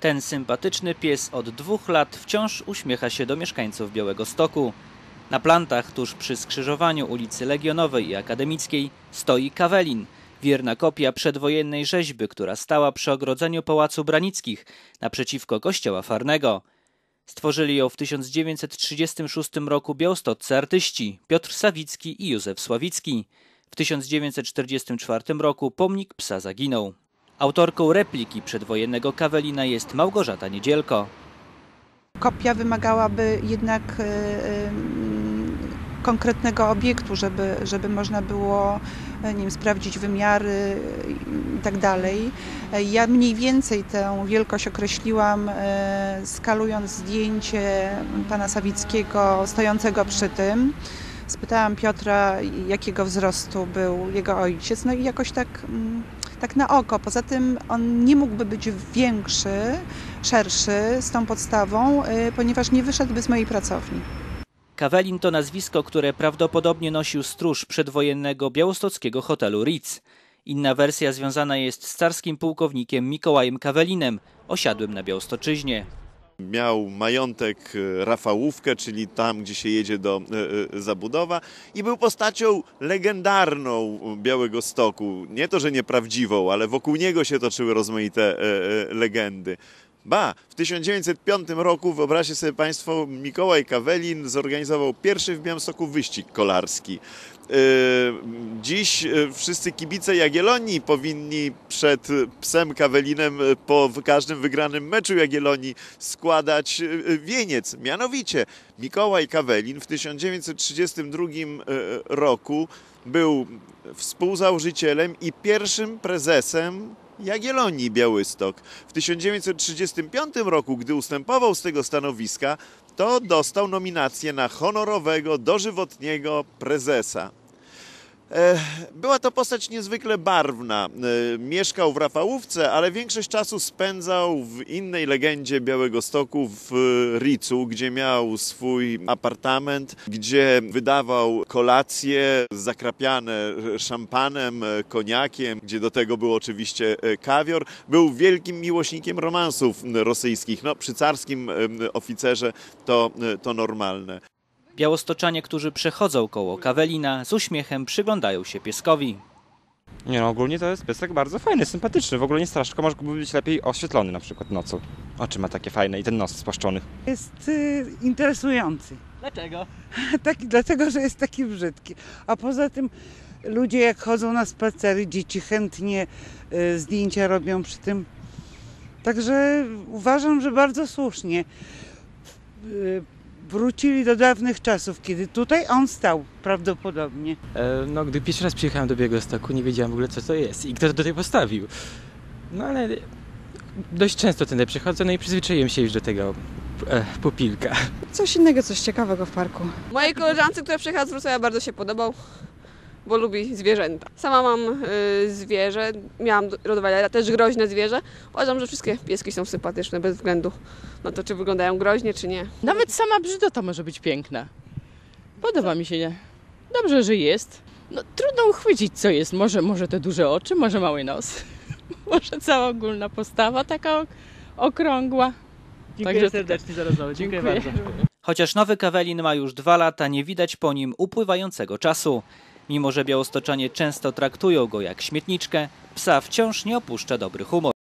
Ten sympatyczny pies od dwóch lat wciąż uśmiecha się do mieszkańców Białego Stoku. Na plantach tuż przy skrzyżowaniu ulicy Legionowej i Akademickiej stoi Kawelin, wierna kopia przedwojennej rzeźby, która stała przy ogrodzeniu Pałacu Branickich naprzeciwko kościoła Farnego. Stworzyli ją w 1936 roku białostoccy artyści Piotr Sawicki i Józef Sławicki. W 1944 roku pomnik psa zaginął. Autorką repliki przedwojennego Kawelina jest Małgorzata Niedzielko. Kopia wymagałaby jednak e, e, konkretnego obiektu, żeby, żeby można było e, nie wiem, sprawdzić wymiary i tak. Ja mniej więcej tę wielkość określiłam skalując zdjęcie pana Sawickiego stojącego przy tym. Spytałam Piotra, jakiego wzrostu był jego ojciec, no i jakoś tak, mm, tak na oko. Poza tym on nie mógłby być większy, szerszy z tą podstawą, y, ponieważ nie wyszedłby z mojej pracowni. Kawelin to nazwisko, które prawdopodobnie nosił stróż przedwojennego białostockiego hotelu Ritz. Inna wersja związana jest z carskim pułkownikiem Mikołajem Kawelinem, osiadłym na Białostoczyźnie. Miał majątek e, Rafałówkę, czyli tam, gdzie się jedzie do e, e, zabudowa i był postacią legendarną Białego Stoku. Nie to, że nieprawdziwą, ale wokół niego się toczyły rozmaite legendy. Ba, w 1905 roku, wyobraźcie sobie Państwo, Mikołaj Kawelin zorganizował pierwszy w Białymstoku wyścig kolarski. Yy, dziś yy, wszyscy kibice Jagiellonii powinni przed psem Kawelinem po każdym wygranym meczu Jagiellonii składać yy, wieniec. Mianowicie Mikołaj Kawelin w 1932 roku był współzałożycielem i pierwszym prezesem Jagiellonii Białystok. W 1935 roku, gdy ustępował z tego stanowiska, to dostał nominację na honorowego, dożywotniego prezesa. Była to postać niezwykle barwna. Mieszkał w Rafałówce, ale większość czasu spędzał w innej legendzie Białego Stoku w Ricu, gdzie miał swój apartament, gdzie wydawał kolacje zakrapiane szampanem, koniakiem, gdzie do tego był oczywiście kawior. Był wielkim miłośnikiem romansów rosyjskich. No, przy carskim oficerze to, to normalne. Białostoczanie, którzy przechodzą koło Kawelina, z uśmiechem przyglądają się pieskowi. Nie no, ogólnie to jest piesek bardzo fajny, sympatyczny. W ogóle nie straszny, tylko może być lepiej oświetlony na przykład nocą. Oczy ma takie fajne i ten nos spłaszczony. Jest y, interesujący. Dlaczego? Taki, dlatego, że jest taki brzydki. A poza tym ludzie jak chodzą na spacery, dzieci chętnie y, zdjęcia robią przy tym. Także uważam, że bardzo słusznie. Y, wrócili do dawnych czasów, kiedy tutaj on stał prawdopodobnie. E, no, gdy pierwszy raz przyjechałem do Białegostoku, nie wiedziałem w ogóle co to jest i kto to tutaj postawił. No ale dość często tędy przychodzę, no i przyzwyczaiłem się już do tego e, pupilka. Coś innego, coś ciekawego w parku. Mojej koleżance, która przyjechała z Wrocławia, bardzo się podobał, bo lubi zwierzęta. Sama mam y, zwierzę, miałam rodowania też groźne zwierzę. Uważam, że wszystkie pieski są sympatyczne, bez względu na to, czy wyglądają groźnie, czy nie. Nawet sama brzydota może być piękna. Podoba mi się. Nie? Dobrze, że jest. No, trudno uchwycić, co jest. Może, może te duże oczy, może mały nos. może cała ogólna postawa taka okrągła. Dziękuję Także serdecznie za rozmowę. Dziękuję, Dziękuję. bardzo. Chociaż nowy Kawelin ma już dwa lata, nie widać po nim upływającego czasu. Mimo, że białostoczanie często traktują go jak śmietniczkę, psa wciąż nie opuszcza dobry humor.